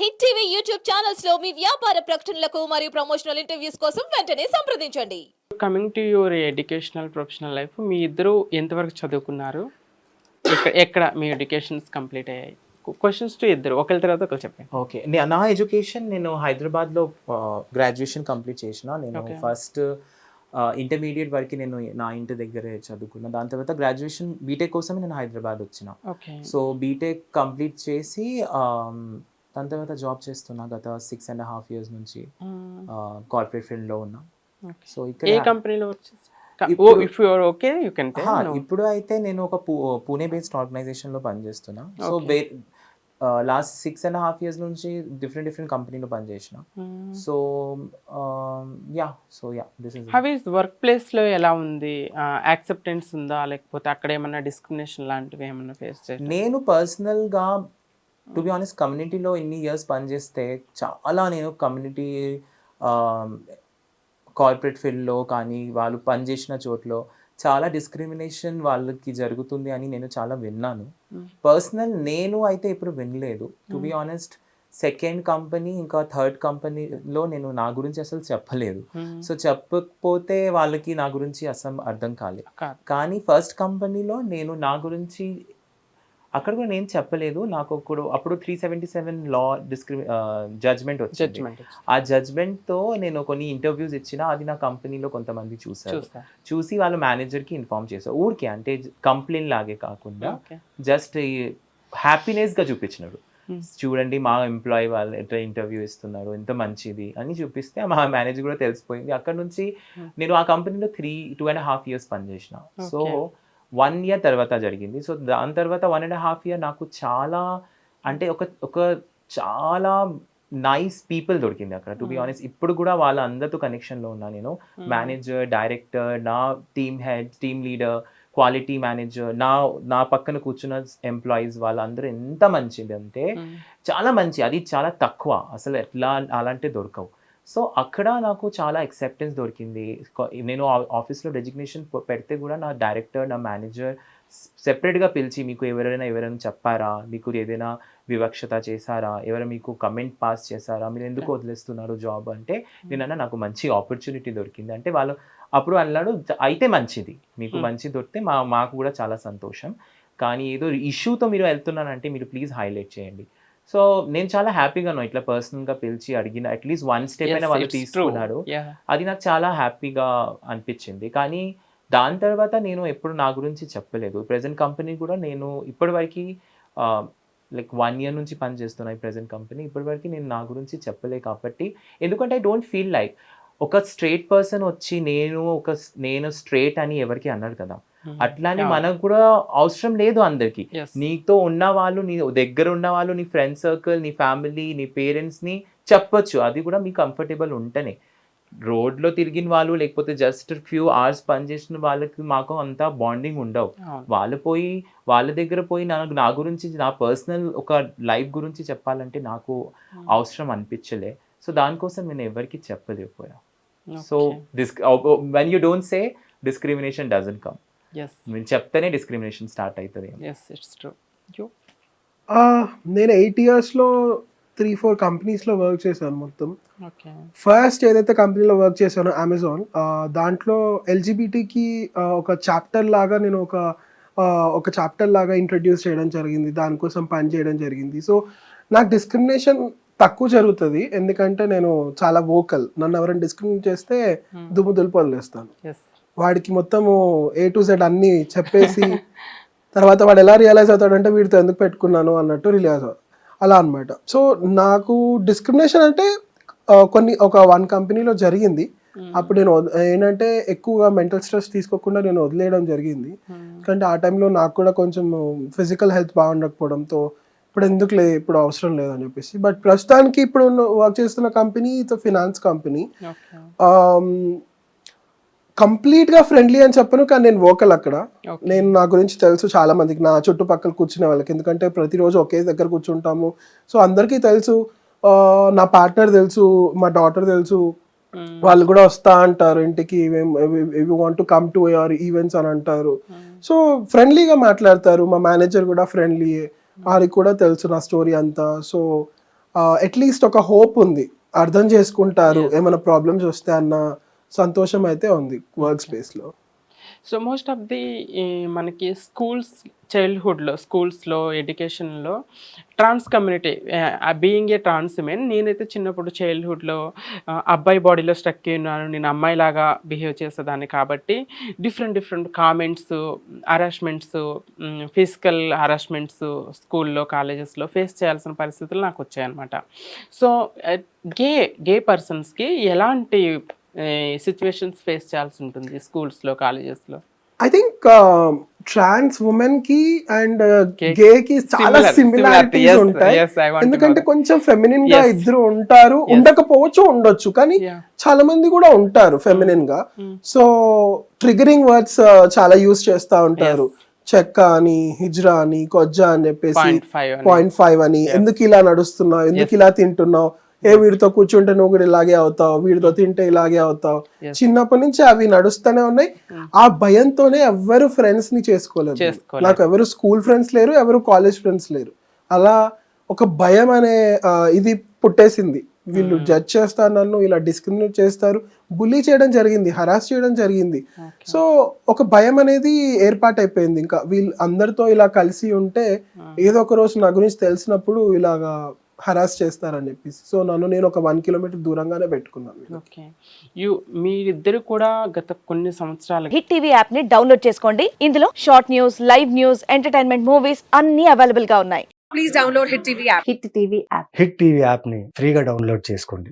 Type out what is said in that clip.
Hit TV YouTube ఛానల్స్లో మీ వ్యాపార ప్రకటనలకు మరియు ప్రమోషనల్ ఇంటర్వ్యూస్ కోసం వెంటనే సంప్రదించండి. Coming to your educational professional life మీ ఇద్దరు ఎంతవరకు చదువుకున్నారు? ఎక్కడ ఎక్కడ మీ ఎడ్యుకేషన్స్ కంప్లీట్ అయ్యాయి? క్వశ్చన్స్ టు ఇద్దరు ఒకరి తర్వాత ఒకరు చెప్పండి. ఓకే నే- ఎడ్యుకేషన్ నేను హైదరాబాద్లో గ్రాడ్యుయేషన్ కంప్లీట్ చేసిన. నేను. ఫస్ట్ ఇంటర్మీడియట్ వరకు నేను నా ఇంటి దగ్గరే చదువుకున్నా. దాని తర్వాత గ్రాడ్యుయేషన్ బీటెక్ కోసం నేను హైదరాబాద్ వచ్చిన. ఓకే సో బీటెక్ కంప్లీట్ చేసి దాని తర్వాత జాబ్ చేస్తున్నా గత సిక్స్ అండ్ హాఫ్ ఇయర్స్ నుంచి. కార్పొరేట్ ఫీల్డ్లో ఉన్నా. సో ఏ ఇక్కడ కంపెనీలో if your okay you can హా, ఇప్పుడు అయితే నేను ఒక పూణే బేస్డ్ ఆర్గనైజేషన్లో పనిచేస్తున్నా. So last six and half years నుంచి డిఫరెంట్ డిఫరెంట్ కంపెనీలో పనిచేసిన. So ya so ya this is how is work ప్లేస్లో ఎలా ఉంది? యాక్సెప్టెన్స్ ఉందా? లేకపోతే అక్కడ ఏమన్నా డిస్క్రిమినేషన్ లాంటివి ఏమన్నా ఫేస్ చేయాలి నేను పర్సనల్గా టు బి ఆనెస్ట్ కమ్యూనిటీలో ఇన్ని ఇయర్స్ పనిచేస్తే చాలా నేను కమ్యూనిటీ కార్పొరేట్ ఫీల్డ్లో కానీ వాళ్ళు పనిచేసిన చోట్ల చాలా డిస్క్రిమినేషన్ వాళ్ళకి జరుగుతుంది అని నేను చాలా విన్నాను. పర్సనల్ నేను అయితే ఇప్పుడు వినలేదు. To be honest second company ఇంకా థర్డ్ కంపెనీలో నేను నా గురించి అసలు చెప్పలేదు. సో చెప్పకపోతే వాళ్ళకి నా గురించి అసలు అర్థం కాలేదు కానీ ఫస్ట్ కంపెనీలో నేను నా గురించి అక్కడ కూడా నేను చెప్పలేదు. నాకు ఒకడు అప్పుడు త్రీ సెవెంటీ సెవెన్ లా డిస్క్రిమి జడ్జ్మెంట్ వచ్చింది. జడ్జ్మెంట్ ఆ జడ్జ్మెంట్తో నేను కొన్ని ఇంటర్వ్యూస్ ఇచ్చిన అది నా కంపెనీలో కొంతమంది చూసారు చూసి వాళ్ళ మేనేజర్కి ఇన్ఫార్మ్ చేశారు. ఊరికే అంటే కంప్లైంట్ లాగే కాకుండా జస్ట్ హ్యాపీనెస్గా చూపించినాడు. చూడండి మా ఎంప్లాయీ వాళ్ళు ఎట్లా ఇంటర్వ్యూ ఇస్తున్నారు? ఎంత మంచిది అని చూపిస్తే మా మేనేజర్ కూడా తెలిసిపోయింది. అక్కడ నుంచి Hmm. నేను ఆ కంపెనీలో three two and half years పనిచేసిన. సో. వన్ ఇయర్ తర్వాత జరిగింది. సో దాని తర్వాత వన్ అండ్ హాఫ్ ఇయర్ నాకు చాలా అంటే ఒక ఒక చాలా నైస్ పీపుల్ దొరికింది అక్కడ టు బి Hmm. ఆనెస్ట్. ఇప్పుడు కూడా వాళ్ళ అందరితో కనెక్షన్లో ఉన్నా నేను. మేనేజర్ డైరెక్టర్ నా team head team leader quality manager నా నా పక్కన కూర్చున్న ఎంప్లాయీస్ వాళ్ళందరూ ఎంత మంచిది అంటే చాలా మంచి అది చాలా తక్కువ. అసలు ఎట్లా అలాంటి దొరకవు. సో అక్కడ నాకు చాలా అక్సెప్టెన్స్ దొరికింది. నేను ఆఫీస్లో డెజిగ్నేషన్ పెడితే కూడా నా డైరెక్టర్ నా మేనేజర్ సెపరేట్గా పిలిచి మీకు ఎవరైనా ఎవరైనా చెప్పారా? మీకు ఏదైనా వివక్షత చేశారా? ఎవరైనా మీకు కమెంట్ పాస్ చేశారా? మీరు ఎందుకు వదిలేస్తున్నారు జాబ్ అంటే నేనన్నా నాకు మంచి ఆపర్చునిటీ దొరికింది. అంటే వాళ్ళు అప్పుడు అన్నాడు "జ- అయితే మంచిది. మీకు Hmm. మంచి దొరికితే మా మాకు కూడా చాలా సంతోషం. కానీ ఏదో ఇష్యూతో మీరు వెళ్తున్నారంటే మీరు ప్లీజ్ హైలైట్ చేయండి. సో నేను చాలా హ్యాపీగా ఉన్నాను ఇట్లా పర్సనల్గా పిలిచి అడిగిన అట్లీస్ట్ వన్ స్టెప్ అయినా వాళ్ళు తీసుకున్నారు. అది నాకు చాలా హ్యాపీగా అనిపించింది. కానీ దాని తర్వాత నేను ఎప్పుడు నా గురించి చెప్పలేదు. ప్రజెంట్ కంపెనీ కూడా నేను ఇప్పటివరకు లైక్ వన్ ఇయర్ నుంచి పని చేస్తున్నా ఈ ప్రజెంట్ కంపెనీ ఇప్పటివరకు నేను నా గురించి చెప్పలే కాబట్టి ఎందుకంటే ఐ డోంట్ ఫీల్ లైక్ ఒక స్ట్రేట్ పర్సన్ వచ్చి నేను ఒక నేను స్ట్రేట్ అని ఎవరికి అన్నారు కదా. అట్లానే మనకు కూడా అవసరం లేదు అందరికి. నీతో ఉన్న వాళ్ళు నీ దగ్గర ఉన్న వాళ్ళు నీ ఫ్రెండ్ సర్కిల్ నీ ఫ్యామిలీ నీ పేరెంట్స్ని చెప్పొచ్చు. అది కూడా మీకు కంఫర్టబుల్ ఉంటేనే. రోడ్లో తిరిగిన వాళ్ళు లేకపోతే జస్ట్ ఫ్యూ అవర్స్ పనిచేసిన వాళ్ళకి మాకు అంత బాండింగ్ ఉండవు. వాళ్ళు పోయి వాళ్ళ దగ్గర పోయి నాకు నా గురించి నా పర్సనల్ ఒక లైఫ్ గురించి చెప్పాలంటే నాకు అవసరం అనిపించలే. సో దానికోసం నేను ఎవరికి చెప్పలేకపోయా so this when you don't say discrimination doesn't come మీరు చెప్తేనే డిస్క్రిమినేషన్ స్టార్ట్ అవుతుంది నేను ఎయిట్ ఇయర్స్లో త్రీ ఫోర్ కంపెనీస్లో వర్క్ చేశాను మొత్తం. ఓకే ఫస్ట్ ఏదైతే కంపెనీలో వర్క్ చేశానో అమెజాన్ దాంట్లో ఎల్జిబిటీకి ఒక చాప్టర్ లాగా నేను ఒక ఒక చాప్టర్ లాగా ఇంట్రడ్యూస్ చేయడం జరిగింది. దానికోసం పని చేయడం జరిగింది. సో నాకు డిస్క్రిమినేషన్ తక్కువ జరుగుతుంది. ఎందుకంటే నేను చాలా వోకల్ నన్ను ఎవరైనా డిస్క్రిమినేట్ చేస్తే దుమ్ము దులుపు వదిలేస్తాను. వాడికి మొత్తము ఏ టు జెడ్ అన్ని చెప్పేసి తర్వాత వాడు ఎలా రియలైజ్ అవుతాడంటే వీడితో ఎందుకు పెట్టుకున్నాను అన్నట్టు రియలైజ్ అవుతాడు అలా అన్నమాట. సో నాకు డిస్క్రిమినేషన్ అంటే కొన్ని ఒక వన్ కంపెనీలో జరిగింది. అప్పుడు నేను ఏంటంటే ఎక్కువగా మెంటల్ స్ట్రెస్ తీసుకోకుండా నేను వదిలేయడం జరిగింది. ఎందుకంటే ఆ టైంలో నాకు కూడా కొంచెం ఫిజికల్ హెల్త్ బాగుండకపోవడంతో ఇప్పుడు ఎందుకులే ఇప్పుడు అవసరం లేదని చెప్పేసి. బట్ ప్రస్తుతానికి ఇప్పుడు వర్క్ చేస్తున్న కంపెనీ ఫినాన్స్ కంపెనీ ఓకే కంప్లీట్గా ఫ్రెండ్లీ అని చెప్పను కానీ నేను వోకల్ అక్కడ. నేను నా గురించి తెలుసు చాలా మందికి నా చుట్టుపక్కల కూర్చునే వాళ్ళకి. ఎందుకంటే ప్రతిరోజు ఒకే దగ్గర కూర్చుంటాము. సో అందరికీ తెలుసు నా పార్ట్నర్ తెలుసు మా డాటర్ తెలుసు. వాళ్ళు కూడా వస్తా అంటారు ఇంటికి want to come to your events అని అంటారు. సో ఫ్రెండ్లీగా మాట్లాడతారు. మా మేనేజర్ కూడా ఫ్రెండ్లీయే. వారికి కూడా తెలుసు నా స్టోరీ అంతా. సో అట్లీస్ట్ ఒక హోప్ ఉంది. అర్థం చేసుకుంటారు ఏమైనా ప్రాబ్లమ్స్ వస్తే అన్న. సంతోషం అయితే ఉంది వర్క్ స్పేస్లో సో మోస్ట్ ఆఫ్ ది మనకి స్కూల్స్ చైల్డ్హుడ్లో స్కూల్స్లో ఎడ్యుకేషన్లో trans community being a trans men నేనైతే చిన్నప్పుడు చైల్డ్హుడ్లో అబ్బాయి బాడీలో స్ట్రక్ ఉన్నాను నేను అమ్మాయిలాగా బిహేవ్ చేసేదాన్ని కాబట్టి different different comments harassments physical harassments స్కూల్లో కాలేజెస్లో ఫేస్ చేయాల్సిన పరిస్థితులు నాకు వచ్చాయన్నమాట. సో గే గే పర్సన్స్కి ఎలాంటి సిచ్యువేషన్స్ ఫేస్ చేయాల్సి ఉంటుంది స్కూల్స్లో కాలేజెస్లో ఐ థింక్ ట్రాన్స్ ఉమెన్కి అండ్ గే కి చాలా సిమిలారిటీస్ ఉంటాయి. ఎందుకంటే. కొంచెం ఫెమినిన్గా. ఇద్దరు ఉంటారు ఉండకపోవచ్చు ఉండొచ్చు. కానీ. చాలా మంది కూడా ఉంటారు ఫెమినిన్గా. సో ట్రిగరింగ్ వర్డ్స్ చాలా యూస్ చేస్తా ఉంటారు. చెక్క అని హిజ్రా అని కొజ్జా అని చెప్పేసి పాయింట్ ఫైవ్ అని. ఎందుకు ఇలా నడుస్తున్నావు? ఎందుకు ఇలా తింటున్నావు? ఏ వీడితో కూర్చుంటే నువ్వు కూడా ఇలాగే అవుతావు వీడితో తింటే ఇలాగే అవుతావు. చిన్నప్పటి నుంచి అవి నడుస్తూనే ఉన్నాయి. ఆ భయంతోనే ఎవరు ఫ్రెండ్స్ని చేసుకోలేదు. నాకు ఎవరు స్కూల్ ఫ్రెండ్స్ లేరు ఎవరు కాలేజ్ ఫ్రెండ్స్ లేరు. అలా ఒక భయం అనే ఇది పుట్టేసింది. వీళ్ళు జడ్జ్ చేస్తారు నన్ను ఇలా డిస్క్రిమినేట్ చేస్తారు. బుల్లీ చేయడం జరిగింది హరాస్ చేయడం జరిగింది. సో ఒక భయం అనేది ఏర్పాటైపోయింది. ఇంకా వీళ్ళు అందరితో ఇలా కలిసి ఉంటే ఏదో ఒక రోజు నా గురించి తెలిసినప్పుడు ఇలాగా హరాస్ చేస్తారని చెప్పేసి. సో నన్ను నేను ఒక వన్ కిలోమీటర్ దూరంగానే పెట్టుకున్నాను ఓకే. యు మీరిద్దరు కూడా గత కొన్ని సంవత్సరాలు హిట్ టీవీ యాప్ని డౌన్లోడ్ చేసుకోండి. ఇందులో short news live news entertainment movies అన్ని అవైలబుల్గా ఉన్నాయి. హిట్ టీవీ యాప్ని ఫ్రీగా డౌన్లోడ్ చేసుకోండి.